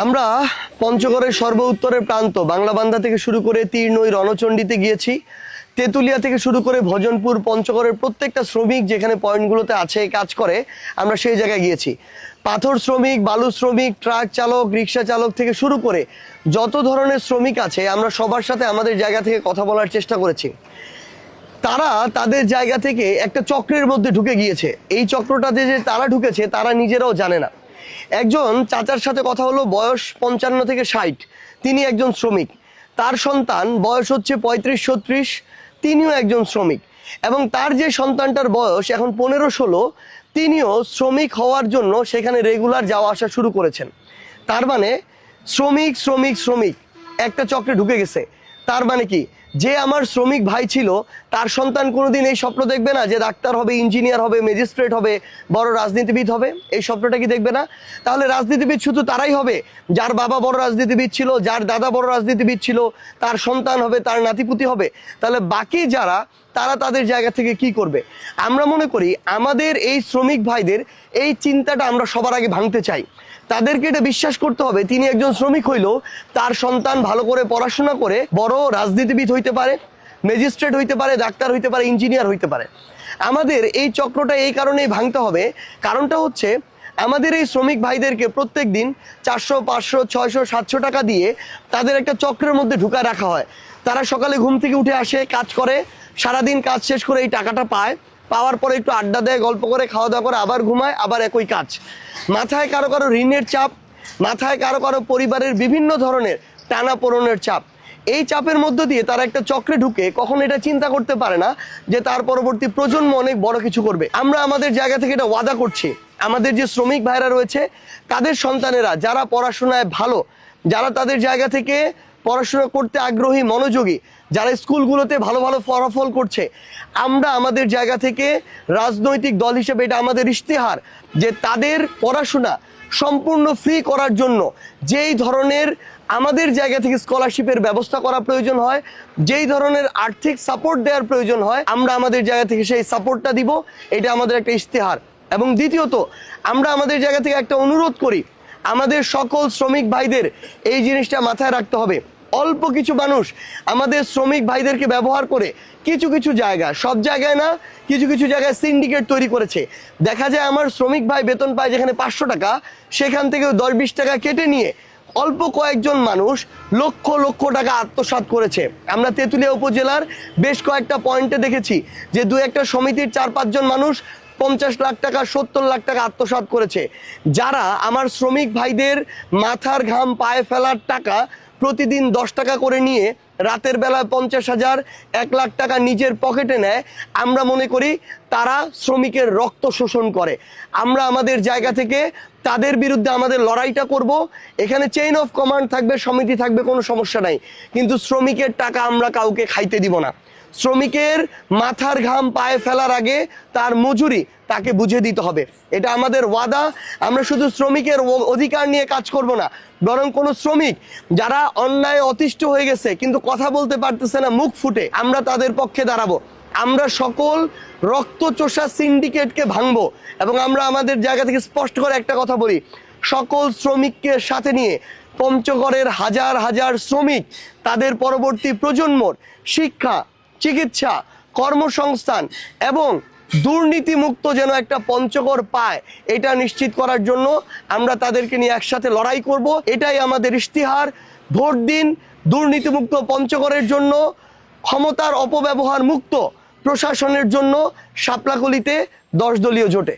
আমরা পঞ্চগড়ের সর্ব উত্তরের প্রান্ত বাংলাবান্ধা থেকে শুরু করে তীর্ণই রণচণ্ডীতে গিয়েছি। তেঁতুলিয়া থেকে শুরু করে ভজনপুর, পঞ্চগড়ের প্রত্যেকটা শ্রমিক যেখানে পয়েন্টগুলোতে আছে, কাজ করে, আমরা সেই জায়গায় গিয়েছি। পাথর শ্রমিক, বালু শ্রমিক, ট্রাক চালক, রিক্সা চালক থেকে শুরু করে যত ধরনের শ্রমিক আছে, আমরা সবার সাথে আমাদের জায়গা থেকে কথা বলার চেষ্টা করেছি। তারা তাদের জায়গা থেকে একটা চক্রের মধ্যে ঢুকে গিয়েছে। এই চক্রটাতে যে তারা ঢুকেছে, তারা নিজেরাও জানে না। একজন চাচার সাথে কথা হলো বয়স পঞ্চান্ন থেকে ষাট। তিনি একজন শ্রমিক। তার সন্তান বয়স হচ্ছে পঁয়ত্রিশ, ছত্রিশ। তিনিও একজন শ্রমিক। এবং তার যে সন্তানটার বয়স এখন পনেরো, ষোলো, তিনিও শ্রমিক হওয়ার জন্য সেখানে রেগুলার যাওয়া আসা শুরু করেছেন। তার মানে শ্রমিক শ্রমিক শ্রমিক, একটা চক্রে ঢুকে গেছে। তার মানে কি? যে আমার শ্রমিক ভাই ছিল, তার সন্তান কোনোদিন এই স্বপ্ন দেখবে না যে ডাক্তার হবে, ইঞ্জিনিয়ার হবে, ম্যাজিস্ট্রেট হবে, বড় রাজনীতিবিদ হবে? এই স্বপ্নটা কি দেখবে না? তাহলে রাজনীতিবিদ শুধু তারাই হবে। যার বাবা বড় রাজনীতিবিদ ছিল, যার দাদা বড় রাজনীতিবিদ ছিল, তার সন্তান হবে, তার নাতিপুতি হবে। তাহলে বাকি যারা তারা তাদের জায়গা থেকে কি করবে? আমরা মনে করি আমাদের এই শ্রমিক ভাইদের এই চিন্তাটা আমরা সবার আগে ভাঙতে চাই। তাদেরকে এটা বিশ্বাস করতে হবে, তিনি একজন শ্রমিক হইলেও তার সন্তান ভালো করে পড়াশোনা করে, বড় রাজনীতিবিদ হইতে পারে, ম্যাজিস্ট্রেট হইতে পারে, ডাক্তার হইতে পারে, ইঞ্জিনিয়ার হইতে পারে। আমাদের এই চক্রটা এই কারণেই ভাঙতে হবে, কারণটা হচ্ছে আমাদের এই শ্রমিক ভাইদেরকে প্রত্যেক দিন চারশো, পাঁচশো, ছয়শো, সাতশো টাকা দিয়ে তাদের একটা চক্রের মধ্যে ঢুকায় রাখা হয়। তারা সকালে ঘুম থেকে উঠে আসে, কাজ করে সারাদিন কাজ শেষ করে এই টাকাটা পায়। পাওয়ার পরে একটু আড্ডা দেয়, গল্প করে খাওয়া দাওয়া করে, আবার ঘুমায়, আবার একই কাজ। মাথায় কারও কারও ঋণের চাপ, মাথায় কারও কারও পরিবারের বিভিন্ন ধরনের টানা পোড়নের চাপ। এই চাপের মধ্য দিয়ে তারা একটা চক্রে ঢুকে কখন এটা চিন্তা করতে পারে না যে তার পরবর্তী প্রজন্ম অনেক বড় কিছু করবে। আমরা আমাদের জায়গা থেকে এটা ওয়াদা করছি। আমাদের যে শ্রমিক ভাইরা রয়েছে, তাদের সন্তানেরা যারা পড়াশোনায় ভালো, যারা তাদের জায়গা থেকে পড়াশোনা করতে আগ্রহী, মনোযোগী যারা স্কুলগুলোতে ভালো ভালো ফলাফল করছে, আমরা আমাদের জায়গা থেকে রাজনৈতিক দল হিসেবে এটা আমাদের ইশতেহার যে তাদের পড়াশোনা সম্পূর্ণ ফ্রি করার জন্য যেই ধরনের আমাদের জায়গা থেকে স্কলারশিপের ব্যবস্থা করা প্রয়োজন হয়, যেই ধরনের আর্থিক সাপোর্ট দেওয়ার প্রয়োজন হয়, আমরা আমাদের জায়গা থেকে সেই সাপোর্টটা দিব, এটা আমাদের একটা ইশতেহার। এবং দ্বিতীয়ত, আমরা আমাদের জায়গা থেকে একটা অনুরোধ করি, আমাদের সকল শ্রমিক ভাইদের এই জিনিসটা মাথায় রাখতে হবে। অল্প কিছু মানুষ আমাদের শ্রমিক ভাইদেরকে ব্যবহার করে কিছু কিছু জায়গা, সব জায়গায় না, কিছু কিছু জায়গায় সিন্ডিকেট তৈরি করেছে। দেখা যায় আমার শ্রমিক ভাই বেতন পায় যেখানে পাঁচশো টাকা, সেখান থেকে দশ বিশ টাকা কেটে নিয়ে অল্প কয়েকজন মানুষ লক্ষ লক্ষ টাকা আত্মসাৎ করেছে। আমরা তেঁতুলিয়া উপজেলার বেশ কয়েকটা পয়েন্টে দেখেছি যে দু একটা সমিতির চার পাঁচজন মানুষ পঞ্চাশ লাখ টাকা, সত্তর লাখ টাকা আত্মসাৎ করেছে। যারা আমার শ্রমিক ভাইদের মাথার ঘাম, পায়ে ফেলার টাকা প্রতিদিন দশ টাকা করে নিয়ে রাতের বেলায় পঞ্চাশ হাজার এক লাখ টাকা নিজের পকেটে নেয়। আমরা মনে করি তারা শ্রমিকের রক্ত শোষণ করে। আমরা আমাদের জায়গা থেকে তাদের বিরুদ্ধে আমাদের লড়াইটা করব। এখানে চেইন অফ কমান্ড থাকবে, সমিতি থাকবে, কোনো সমস্যা নাই। কিন্তু শ্রমিকের টাকা আমরা কাউকে খাইতে দিব না। শ্রমিকের মাথার ঘাম পায়ে ফেলার আগে তার মজুরি তাকে বুঝে দিতে হবে। এটা আমাদের ওয়াদা। আমরা শুধু শ্রমিকের অধিকার নিয়ে কাজ করব না, বরং কোনো শ্রমিক যারা অন্যায়, অতিষ্ঠ হয়ে গেছে, কিন্তু কথা বলতে পারতেছে না, মুখ ফুটে। আমরা তাদের পক্ষে দাঁড়াবো। আমরা সকল রক্তচোষা সিন্ডিকেটকে ভাঙবো এবং আমরা আমাদের জায়গা থেকে স্পষ্ট করে একটা কথা বলি। সকল শ্রমিককে সাথে নিয়ে পঞ্চগড়ের হাজার হাজার শ্রমিক, তাদের পরবর্তী প্রজন্মর শিক্ষা, চিকিৎসা, কর্মসংস্থান এবং দুর্নীতিমুক্ত যেন একটা পঞ্চগর পায়, এটা নিশ্চিত করার জন্য আমরা তাদেরকে নিয়ে একসাথে লড়াই করব। এটাই আমাদের ইশতিহার। ভোট দিন, দুর্নীতিমুক্ত পঞ্চগড়ের জন্য, ক্ষমতার অপব্যবহার মুক্ত প্রশাসনের জন্য সাপলাকলিতে দশ দলীয় জোটে।